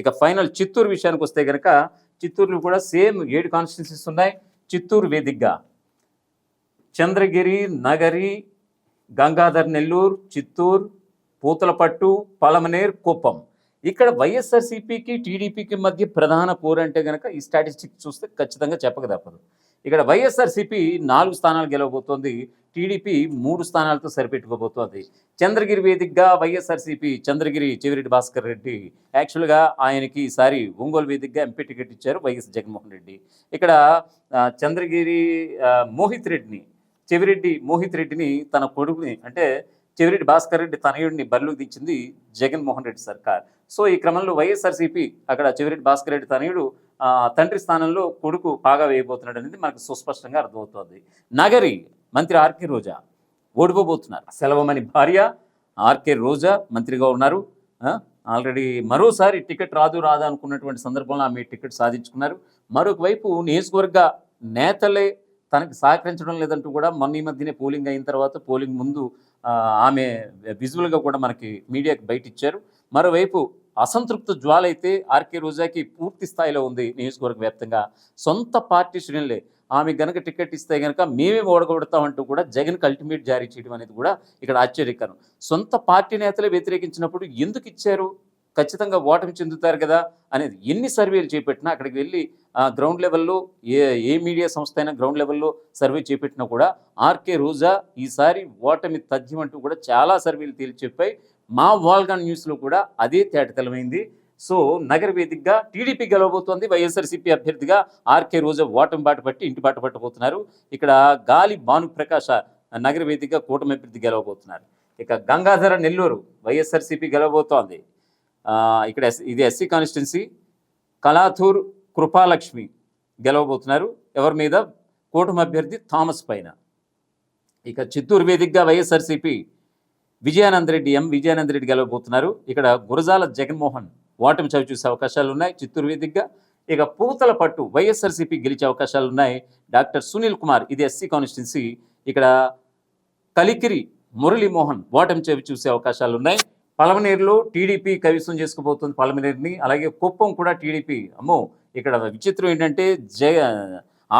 ఇక ఫైనల్ చిత్తూరు విషయానికి వస్తే కనుక చిత్తూరులో కూడా సేమ్ ఏడు కాన్స్టిట్యూన్సీస్ ఉన్నాయి. చిత్తూరు వేదికగా చంద్రగిరి నగరి గంగాధర్ నెల్లూరు చిత్తూరు పూతలపట్టు పలమనేర్ కుప్పం. ఇక్కడ వైఎస్ఆర్సీపీకి టీడీపీకి మధ్య ప్రధాన పోరు అంటే కనుక ఈ స్టాటిస్టిక్స్ చూస్తే ఖచ్చితంగా చెప్పక తప్పదు. ఇక్కడ వైఎస్ఆర్సీపీ నాలుగు స్థానాలు గెలవబోతోంది టీడీపీ మూడు స్థానాలతో సరిపెట్టుకోబోతోంది. చంద్రగిరి వేదికగా వైఎస్ఆర్సీపీ చంద్రగిరి చెవిరెడ్డి భాస్కర్ రెడ్డి యాక్చువల్గా ఆయనకి ఈసారి ఒంగోలు వేదికగా ఎంపీ టికెట్ ఇచ్చారు వైఎస్ జగన్మోహన్ రెడ్డి. ఇక్కడ చంద్రగిరి మోహిత్ రెడ్డిని చెవిరెడ్డి మోహిత్ రెడ్డిని తన కొడుకుని అంటే చెవిరెడ్డి భాస్కర్ రెడ్డి తనయుడిని బరిలోకి దించింది జగన్మోహన్ రెడ్డి సర్కార్. సో ఈ క్రమంలో వైఎస్ఆర్సీపీ అక్కడ చెవిరెడ్డి భాస్కర్ రెడ్డి తనయుడు తండ్రి స్థానంలో కొడుకు పాగా వేయబోతున్నాడు అనేది మనకు సుస్పష్టంగా అర్థమవుతుంది. నగరి మంత్రి ఆర్కే రోజా ఓడిపోబోతున్నారు. సెలవమని భార్య ఆర్కే రోజా మంత్రిగా ఉన్నారు. ఆల్రెడీ మరోసారి టికెట్ రాదు రాదా అనుకున్నటువంటి సందర్భంలో ఆమె టికెట్ సాధించుకున్నారు. మరొక వైపు నియోజకవర్గ నేతలే తనకు సహకరించడం లేదంటూ కూడా మొన్న ఈ మధ్యనే పోలింగ్ అయిన తర్వాత పోలింగ్ ముందు ఆమె విజువల్గా కూడా మనకి మీడియాకి బయట ఇచ్చారు మరోవైపు అసంతృప్త జ్వాల అయితే ఆర్కే రోజాకి పూర్తి స్థాయిలో ఉంది నియోజకవర్గ వ్యాప్తంగా. సొంత పార్టీ శ్రేణులే. ఆమె గనక టికెట్ ఇస్తే గనక మేమే ఓడగొడతామంటూ కూడా జగన్కి అల్టిమేట్ జారీ చేయడం అనేది కూడా ఇక్కడ ఆశ్చర్యకరం. సొంత పార్టీ నేతలే వ్యతిరేకించినప్పుడు ఎందుకు ఇచ్చారు? ఖచ్చితంగా ఓటమి చెందుతారు కదా అనేది ఎన్ని సర్వేలు చేపట్టినా అక్కడికి వెళ్ళి గ్రౌండ్ లెవెల్లో ఏ ఏ మీడియా సంస్థ అయినా గ్రౌండ్ లెవెల్లో సర్వే చేపట్టినా కూడా ఆర్కే రోజా ఈసారి ఓటమి తథ్యం అంటూ కూడా చాలా సర్వేలు తేల్చి చెప్పాయి. మా వాల్గాన్ న్యూస్లో కూడా అదే తేటతెలమైంది సో నగర వేదికగా టీడీపీ గెలవబోతోంది. వైఎస్ఆర్సీపీ అభ్యర్థిగా ఆర్కే రోజా ఓటమి బాట పట్టి ఇంటి బాట పట్టబోతున్నారు. ఇక్కడ గాలి భానుప్రకాశ నగర వేదికగా కూటమి అభ్యర్థి గెలవబోతున్నారు. ఇక గంగాధర నెల్లూరు వైఎస్ఆర్సీపీ గెలవబోతోంది. ఇక్కడ ఎస్- ఇది ఎస్సీ కాన్స్టిట్యున్సీ. కలాథూర్ కృపాలక్ష్మి గెలవబోతున్నారు. ఎవరి మీద? కూటమి అభ్యర్థి థామస్ పైన. ఇక చిత్తూరు వేదికగా వైఎస్ఆర్సీపీ విజయానంద రెడ్డి ఎం విజయానంద రెడ్డి గెలవబోతున్నారు. ఇక్కడ గురజాల జగన్మోహన్ ఓటమి చవి చూసే అవకాశాలు ఉన్నాయి చిత్తూరు వేదికగా. ఇక పూతల పట్టు వైఎస్ఆర్సీపీ గెలిచే అవకాశాలు ఉన్నాయి. డాక్టర్ సునీల్ కుమార్ ఇది ఎస్సీ కాన్స్టిట్యున్సీ. ఇక్కడ కలికిరి మురళీమోహన్ ఓటమి చవి చూసే అవకాశాలు ఉన్నాయి. పలమనేరులో టీడీపీ కవిత్వం చేసుకుపోతుంది పలమనేరుని. అలాగే కుప్పం కూడా టీడీపీ. అమ్మో ఇక్కడ విచిత్రం ఏంటంటే జయ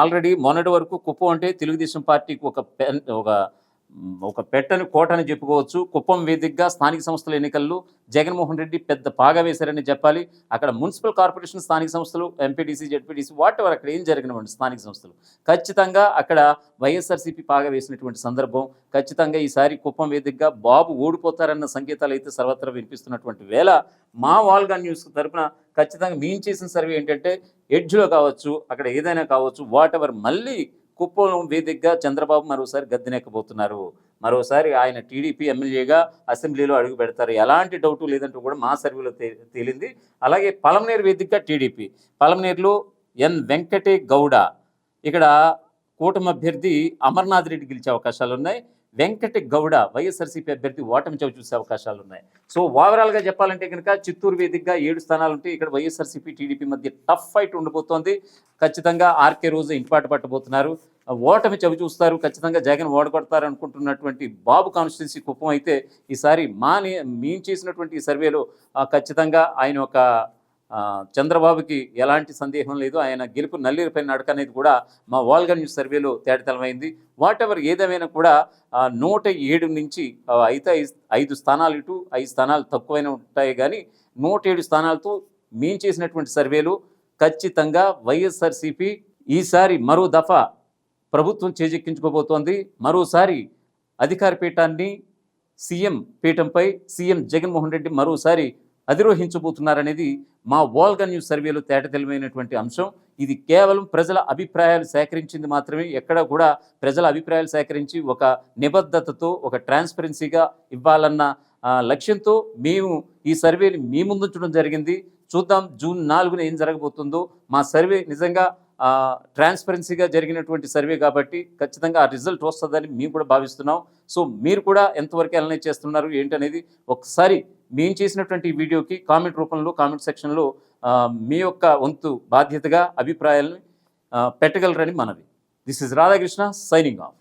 ఆల్రెడీ మొన్నటి వరకు కుప్పం అంటే తెలుగుదేశం పార్టీకి ఒక ఒక ఒక పెట్టని కోటని చెప్పుకోవచ్చు. కుప్పం వేదికగా స్థానిక సంస్థల ఎన్నికల్లో జగన్మోహన్ రెడ్డి పెద్ద పాగా వేశారని చెప్పాలి. అక్కడ మున్సిపల్ కార్పొరేషన్ స్థానిక సంస్థలు ఎంపీటీసీ జెడ్పీటీసీ వాట్ ఎవరు అక్కడ ఏం జరిగినవండి స్థానిక సంస్థలు? ఖచ్చితంగా అక్కడ వైఎస్ఆర్సీపీ పాగా వేసినటువంటి సందర్భం ఖచ్చితంగా ఈసారి కుప్పం వేదికగా బాబు ఓడిపోతారన్న సంకేతాలు అయితే సర్వత్రా వినిపిస్తున్నటువంటి వేళ మా వాల్గా న్యూస్ తరఫున ఖచ్చితంగా మేము చేసిన సర్వే ఏంటంటే ఎడ్జ్లో కావచ్చు అక్కడ ఏదైనా కావచ్చు వాట్ ఎవర్ మళ్ళీ కుప్పం వేదికగా చంద్రబాబు మరోసారి గద్దెనెక్కబోతున్నారు. మరోసారి ఆయన టీడీపీ ఎమ్మెల్యేగా అసెంబ్లీలో అడుగు పెడతారు. ఎలాంటి డౌటు లేదంటూ కూడా మా సర్వేలో తేలింది. అలాగే పలమనేరు వేదికగా టీడీపీ. పలమనేరులో ఎన్ వెంకటే గౌడ. ఇక్కడ కూటమి అభ్యర్థి అమర్నాథ్ రెడ్డి గెలిచే అవకాశాలు ఉన్నాయి వెంకట గౌడ వైఎస్ఆర్సీపీ అభ్యర్థి ఓటమి చవి చూసే అవకాశాలు ఉన్నాయి సో ఓవరాల్గా చెప్పాలంటే కనుక చిత్తూరు వేదికగా ఏడు స్థానాలు ఉంటే ఇక్కడ వైఎస్ఆర్సీపీ టీడీపీ మధ్య టఫ్ ఫైట్ ఉండబోతోంది. ఖచ్చితంగా ఆర్కే రోజు ఇంటిపాటు పట్టబోతున్నారు. ఓటమి చవి చూస్తారు ఖచ్చితంగా జగన్ ఓడగొడతారు అనుకుంటున్నటువంటి బాబు కాన్స్టిట్యున్సీ కుప్పం అయితే ఈసారి మా మేము చేసినటువంటి సర్వేలో ఖచ్చితంగా ఆయన ఒక చంద్రబాబుకి ఎలాంటి సందేహం లేదు. ఆయన గెలుపు నల్లేరుపై నడక అనేది కూడా మా వాల్గా న్యూస్ సర్వేలో తేటతలమైంది. వాట్ ఎవర్ ఏదేమైనా కూడా నూట ఏడు నుంచి అయితే ఐదు స్థానాలు ఇటు ఐదు స్థానాలు తక్కువైన ఉంటాయి కానీ నూట ఏడు స్థానాలతో మేము చేసినటువంటి సర్వేలు ఖచ్చితంగా వైఎస్ఆర్సీపీ ఈసారి మరో దఫా ప్రభుత్వం చేజెక్కించుకోబోతోంది. మరోసారి అధికార పీఠాన్ని సీఎం పీఠంపై సీఎం జగన్మోహన్ రెడ్డి మరోసారి అధిరోహించబోతున్నారనేది మా వాల్గా న్యూస్ సర్వేలో తేటతెలిమైనటువంటి అంశం. ఇది కేవలం ప్రజల అభిప్రాయాలు సేకరించింది మాత్రమే ఎక్కడ కూడా ప్రజల అభిప్రాయాలు సేకరించి ఒక నిబద్ధతతో ఒక ట్రాన్స్పరెన్సీగా ఇవ్వాలన్న లక్ష్యంతో మేము ఈ సర్వేని మీ ముందుంచడం జరిగింది. చూద్దాం జూన్ నాలుగున ఏం జరగబోతుందో. మా సర్వే నిజంగా ట్రాన్స్పరెన్సీగా జరిగినటువంటి సర్వే కాబట్టి ఖచ్చితంగా ఆ రిజల్ట్ వస్తుందని మేము కూడా భావిస్తున్నాం. సో మీరు కూడా ఎంతవరకు ఎలనైజ్ చేస్తున్నారు ఏంటనేది ఒకసారి మేము చేసినటువంటి ఈ వీడియోకి కామెంట్ రూపంలో కామెంట్ సెక్షన్లో మీ యొక్క వంతు బాధ్యతగా అభిప్రాయాలను పెట్టగలరని మనవి. This is Radhakrishna signing off